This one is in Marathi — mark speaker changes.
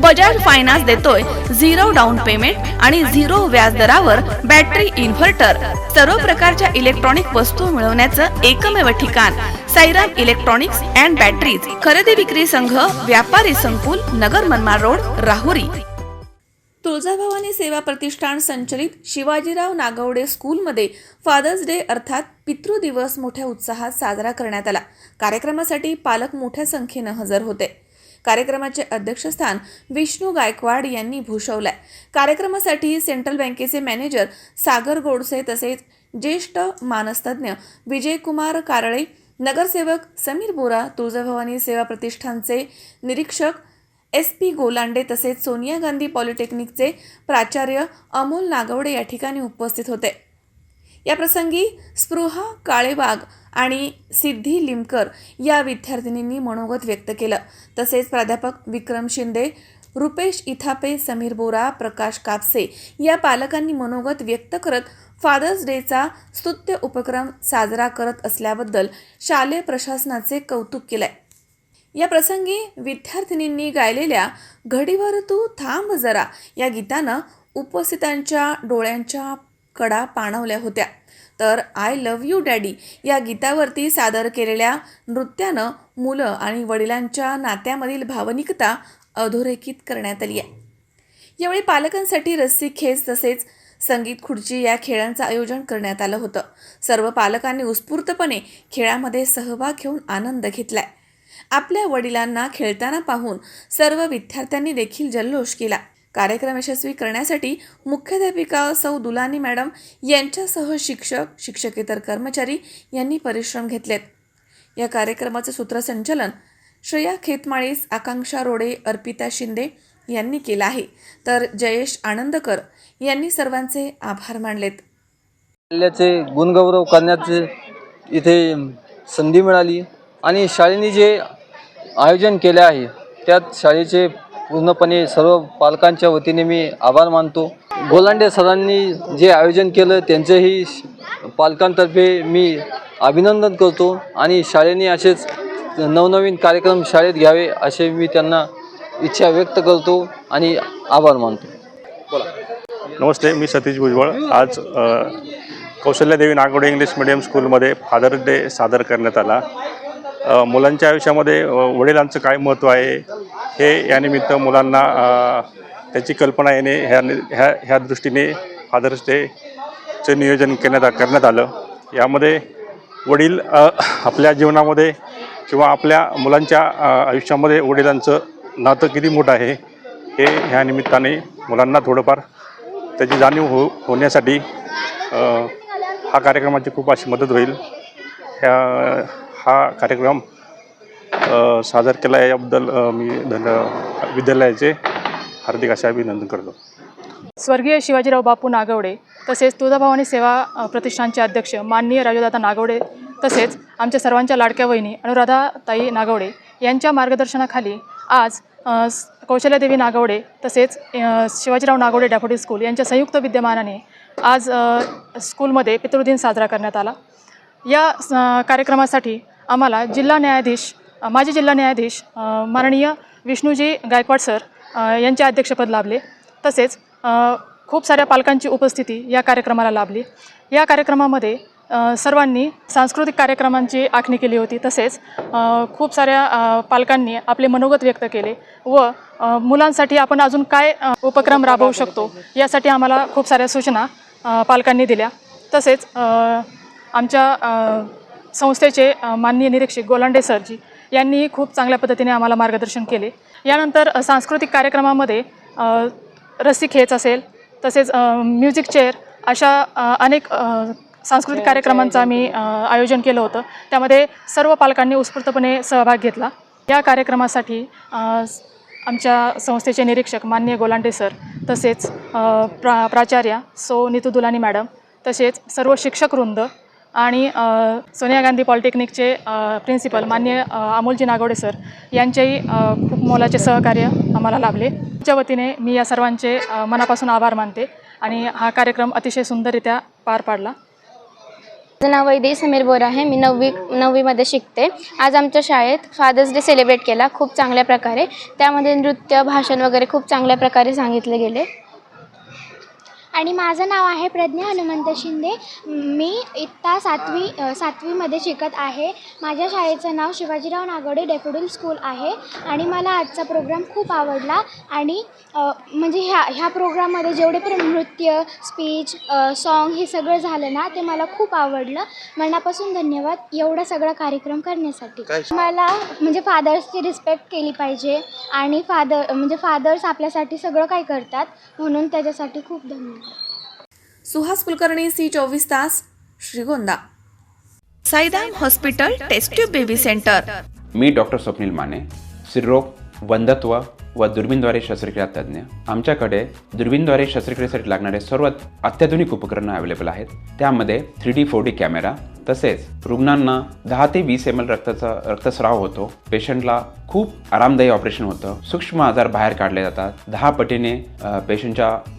Speaker 1: बजाज फायनान्स देतोय. झिरो डाऊन पेमेंट आणि झिरो व्याज दरावर बॅटरी इन्व्हर्टर. सर्व प्रकारच्या इलेक्ट्रॉनिक वस्तू मिळवण्याचं एकमेव ठिकाण. Sairam electronics and batteries. खरेदी विक्री संघ व्यापारी संकुल नगर मनमाड रोड राहुरी. तुळजाभवानी सेवा प्रतिष्ठान संचलित शिवाजीराव नागवडे स्कूलमध्ये फादर्स डे अर्थात पितृदिवस मोठ्या उत्साहात साजरा करण्यात आला. कार्यक्रमासाठी पालक मोठ्या संख्येनं हजर होते. कार्यक्रमाचे अध्यक्षस्थान विष्णू गायकवाड यांनी भूषवलंय. कार्यक्रमासाठी सेंट्रल बँकेचे मॅनेजर सागर गोडसे तसेच ज्येष्ठ मानसतज्ञ विजयकुमार कारळे नगरसेवक समीर बोरा तुळजाभवानी सेवा प्रतिष्ठानचे निरीक्षक एस पी गोलांडे तसेच सोनिया गांधी पॉलिटेक्निकचे प्राचार्य अमोल नागवडे या ठिकाणी उपस्थित होते. या प्रसंगी स्पृहा काळेबाग आणि सिद्धी लिमकर या विद्यार्थिनींनी मनोगत व्यक्त केलं. तसेच प्राध्यापक विक्रम शिंदे रुपेश इथापे समीर बोरा प्रकाश कापसे या पालकांनी मनोगत व्यक्त करत फादर्स डेचा स्तुत्य उपक्रम साजरा करत असल्याबद्दल शालेय प्रशासनाचे कौतुक केलंय. या प्रसंगी विद्यार्थिनींनी गायलेल्या घडीवर तू थांब जरा या गीतानं उपस्थितांच्या डोळ्यांच्या कडा पाणवल्या होत्या. तर आय लव्ह यू डॅडी या गीतावरती सादर केलेल्या नृत्यानं मुलं आणि वडिलांच्या नात्यामधील भावनिकता अधोरेखित करण्यात आली आहे. यावेळी पालकांसाठी रस्सी खेच तसेच संगीत खुर्ची या खेळांचं आयोजन करण्यात आलं होतं. सर्व पालकांनी उत्स्फूर्तपणे खेळामध्ये सहभाग घेऊन आनंद घेतलाय. आपल्या वडिलांना खेळताना पाहून सर्व विद्यार्थ्यांनी देखील जल्लोष केला. कार्यक्रम यशस्वी करण्यासाठी मुख्याध्यापिका सौ दुलानी मॅडम यांच्यासह शिक्षक शिक्षकेतर कर्मचारी यांनी परिश्रम घेतलेत. या कार्यक्रमाचं सूत्रसंचलन श्रेया खेतमाळीस आकांक्षा रोडे अर्पिता शिंदे यांनी केलं आहे. तर जयेश आनंदकर यांनी सर्वांचे आभार मानलेत.
Speaker 2: जिल्ह्याचे गुणगौरव करण्याचे इथे संधी मिळाली आणि शाळेने जे आयोजन केले आहे त्यात शाळेचे पूर्णपणे सर्व पालकांच्या वतीने मी आभार मानतो. गोलांडे सरांनी जे आयोजन केलं त्यांचंही श- पालकांतर्फे मी अभिनंदन करतो आणि शाळेने असेच नवनवीन कार्यक्रम शाळेत घ्यावे असे मी त्यांना इच्छा व्यक्त करतो आणि आभार मानतो.
Speaker 3: नमस्ते मी सतीश भुजबळ. आज कौशल्यादेवी नागवडे इंग्लिश मिडियम स्कूलमध्ये फादर डे सादर करण्यात आला. मुलांच्या आयुष्यामध्ये वडिलांचं काय महत्त्व आहे? हे यानिमित्त मुलांना त्याची कल्पना येणे ह्या ह्या ह्या दृष्टीने फादर्स डेचं नियोजन करण्यात करण्यात आलं. यामध्ये वडील आपल्या जीवनामध्ये किंवा आपल्या मुलांच्या आयुष्यामध्ये वडिलांचं नातं किती मोठं आहे हे ह्या निमित्ताने मुलांना थोडंफार त्याची जाणीव हो होण्यासाठी हा कार्यक्रमाची खूप अशी मदत होईल. ह्या हा कार्यक्रम सादर केला याबद्दल मी धन विद्यालयाचे हार्दिक असे अभिनंदन करतो.
Speaker 4: स्वर्गीय शिवाजीराव बापू नागवडे तसेच तुळजाभवानी सेवा प्रतिष्ठानचे अध्यक्ष माननीय राजूदादा नागवडे तसेच आमच्या सर्वांच्या लाडक्या वहिनी अनुराधाताई नागवडे यांच्या मार्गदर्शनाखाली आज कौशल्यादेवी नागवडे तसेच शिवाजीराव नागवडे डॅफोडी स्कूल यांच्या संयुक्त विद्यमानाने आज स्कूलमध्ये पितृदिन साजरा करण्यात आला. या स- कार्यक्रमासाठी आम्हाला जिल्हा न्यायाधीश माजी जिल्हा न्यायाधीश माननीय विष्णूजी गायकवाड सर यांचे अध्यक्षपद लाभले. तसेच खूप साऱ्या पालकांची उपस्थिती या कार्यक्रमाला लाभली. या कार्यक्रमामध्ये सर्वांनी सांस्कृतिक कार्यक्रमांची आखणी केली होती. तसेच खूप साऱ्या पालकांनी आपले मनोगत व्यक्त केले व मुलांसाठी आपण अजून काय उपक्रम राबवू शकतो यासाठी आम्हाला खूप साऱ्या सूचना पालकांनी दिल्या. तसेच आमच्या संस्थेचे माननीय निरीक्षक गोलांडे सरजी यांनी खूप चांगल्या पद्धतीने आम्हाला मार्गदर्शन केले. यानंतर सांस्कृतिक कार्यक्रमामध्ये रस्सी खेच असेल तसेच म्युझिक चेअर अशा अनेक सांस्कृतिक कार्यक्रमांचं आम्ही आयोजन केलं. होतं. त्यामध्ये सर्व पालकांनी उत्स्फूर्तपणे सहभाग घेतला. या कार्यक्रमासाठी आमच्या संस्थेचे निरीक्षक मान्य गोलांडे सर तसेच प्रा प्राचार्या सो नीतू दुलानी मॅडम तसेच सर्व शिक्षकवृंद आणि सोनिया गांधी पॉलिटेक्निकचे प्रिन्सिपल मान्य अमोलजी नागोडे सर यांचेही खूप मोलाचे सहकार्य आम्हाला लाभले. च्या वतीने मी या सर्वांचे मनापासून आभार मानते आणि हा कार्यक्रम अतिशय सुंदररित्या पार पाडला.
Speaker 5: माझं नाव वैदेही समीर बोर आहे. मी नववी नववीमध्ये शिकते. आज आमच्या शाळेत फादर्स डे सेलिब्रेट केला. खूप चांगल्या प्रकारे. त्यामध्ये नृत्य भाषण वगैरे खूप चांगल्या प्रकारे सांगितले गेले.
Speaker 6: आणि माझं नाव आहे प्रज्ञा हनुमंत शिंदे. मी इत्ता सातवी सातवीमध्ये शिकत आहे. माझ्या शाळेचं नाव शिवाजीराव नागोडे डेफोडिल स्कूल आहे आणि मला आजचा प्रोग्राम खूप आवडला. आणि म्हणजे ह्या ह्या प्रोग्राममध्ये जेवढे पण नृत्य स्पीच सॉन्ग हे सगळं झालं ना ते मला खूप आवडलं. मनापासून धन्यवाद एवढा सगळा कार्यक्रम करण्यासाठी. मला म्हणजे फादर्सची रिस्पेक्ट केली पाहिजे आणि फादर म्हणजे फादर्स आपल्यासाठी सगळं काय करतात म्हणून त्याच्यासाठी खूप धन्यवाद.
Speaker 1: सुहास कुलकर्णी सी चोवीस तास Shrigonda. Saidam hospital test tube baby centre.
Speaker 7: मी डॉक्टर स्वप्नील माने स्त्रीरोग वंधत्व व दुर्बीनद्वारे शस्त्रक्रिया तज्ज्ञ. आमच्याकडे दुर्बीनद्वारे शस्त्रक्रियेसाठी लागणारे सर्व अत्याधुनिक उपकरणं अवेलेबल आहेत. त्यामध्ये three D four D camera तसेच रुग्णांना दहा ते वीस एम एल रक्ताचा रक्तस्राव होतो. पेशंटला खूप आरामदायी ऑपरेशन होतं. सूक्ष्म आजार बाहेर काढले जातात. दहा पटीने पेशंटच्या